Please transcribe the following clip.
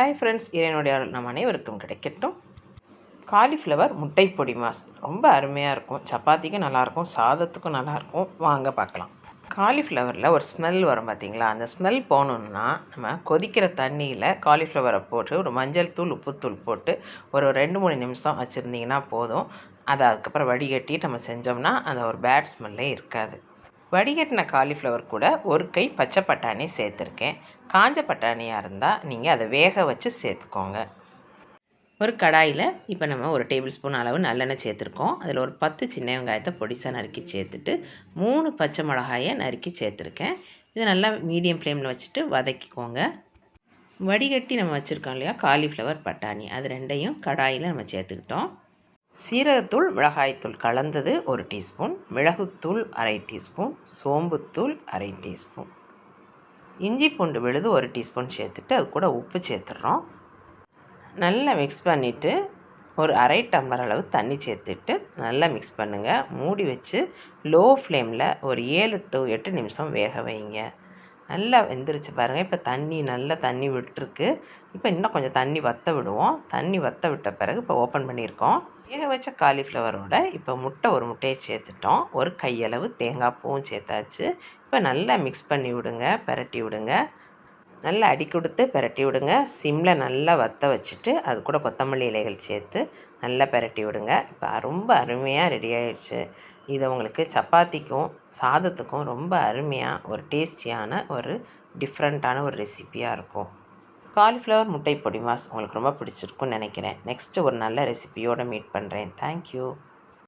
Hi friends இறைவனுடைய அருள் நம் அனைவருக்கும் கிடைக்கட்டும். காலிஃப்ளவர் முட்டை பொடி மாஸ். ரொம்ப அருமையாக இருக்கும். சப்பாத்திக்கும் நல்லாயிருக்கும். சாதத்துக்கும் நல்லாயிருக்கும். வாங்க பார்க்கலாம். காலிஃப்ளவரில் ஒரு ஸ்மெல் வரும் பார்த்தீங்களா? அந்த ஸ்மெல் போகணுன்னா நம்ம கொதிக்கிற தண்ணியில் காலிஃப்ளவரை போட்டு ஒரு மஞ்சள் தூள் உப்புத்தூள் போட்டு ஒரு ரெண்டு மூணு நிமிஷம் வச்சுருந்தீங்கன்னா போதும். அதை அதுக்கப்புறம் வடிகட்டி நம்ம செஞ்சோம்னா அந்த ஒரு பேட் ஸ்மெல்லே இருக்காது. வடிகட்டின காலிஃப்ளவர் கூட ஒரு கை பச்சை பட்டாணி சேர்த்துருக்கேன். காஞ்ச பட்டாணியாக இருந்தால் நீங்கள் அதை வேக வச்சு சேர்த்துக்கோங்க. ஒரு கடாயில் இப்போ நம்ம ஒரு டேபிள் ஸ்பூன் அளவு நல்லெண்ணெய் சேர்த்துருக்கோம். அதில் ஒரு பத்து சின்ன வெங்காயத்தை பொடிசாக நறுக்கி சேர்த்துட்டு மூணு பச்சை மிளகாயை நறுக்கி சேர்த்துருக்கேன். இதை நல்லா மீடியம் ஃப்ளேமில் வச்சுட்டு வதக்கிக்கோங்க. வடிகட்டி நம்ம வச்சுருக்கோம் இல்லையா? காலிஃப்ளவர் பட்டாணி. அது ரெண்டையும் கடாயில் நம்ம சேர்த்துக்கிட்டோம். சீரகத்தூள் மிளகாய்த்தூள் கலந்தது ஒரு டீஸ்பூன் மிளகுத்தூள் அரை டீஸ்பூன் சோம்புத்தூள் அரை டீஸ்பூன். இஞ்சி பூண்டு விழுது ஒரு டீஸ்பூன் சேர்த்துட்டு அது கூட உப்பு சேர்த்துட்றோம் நல்லா மிக்ஸ் பண்ணிவிட்டு ஒரு அரை டம்ளர் அளவு தண்ணி சேர்த்துட்டு நல்லா மிக்ஸ் பண்ணுங்கள் மூடி வச்சு லோ ஃப்ளேமில் ஒரு ஏழு டு எட்டு நிமிஷம் வேக வைங்க. நல்லா வெந்துருச்சு பாருங்கள் இப்போ தண்ணி நல்லா தண்ணி விட்டுருக்கு. இப்போ இன்னும் கொஞ்சம் தண்ணி வற்ற விடுவோம். தண்ணி வற்ற விட்ட பிறகு இப்போ ஓப்பன் பண்ணியிருக்கோம். வேக வச்ச காலிஃப்ளவரோட இப்போ முட்டை ஒரு முட்டையை சேர்த்துட்டோம். ஒரு கையளவு தேங்காய் பூவும் சேர்த்தாச்சு. இப்போ நல்லா மிக்ஸ் பண்ணி விடுங்க பரட்டி விடுங்க. நல்லா அடி கொடுத்து பரட்டி விடுங்க. சிம்மில் நல்லா வற்ற வச்சுட்டு அது கூட கொத்தமல்லி இலைகள் சேர்த்து நல்லா பரட்டி விடுங்க. இப்போ ரொம்ப அருமையாக ரெடி ஆயிடுச்சு. இதை உங்களுக்கு சப்பாத்திக்கும் சாதத்துக்கும் ரொம்ப அருமையாக ஒரு டேஸ்டியான ஒரு டிஃப்ரெண்ட்டான ஒரு ரெசிப்பியாக இருக்கும். காலிஃப்ளவர் முட்டை பொடி மாஸ் உங்களுக்கு ரொம்ப பிடிச்சிருக்குன்னு நினைக்கிறேன். நெக்ஸ்ட்டு ஒரு நல்ல ரெசிபியோடு மீட் பண்ணுறேன் தேங்க்யூ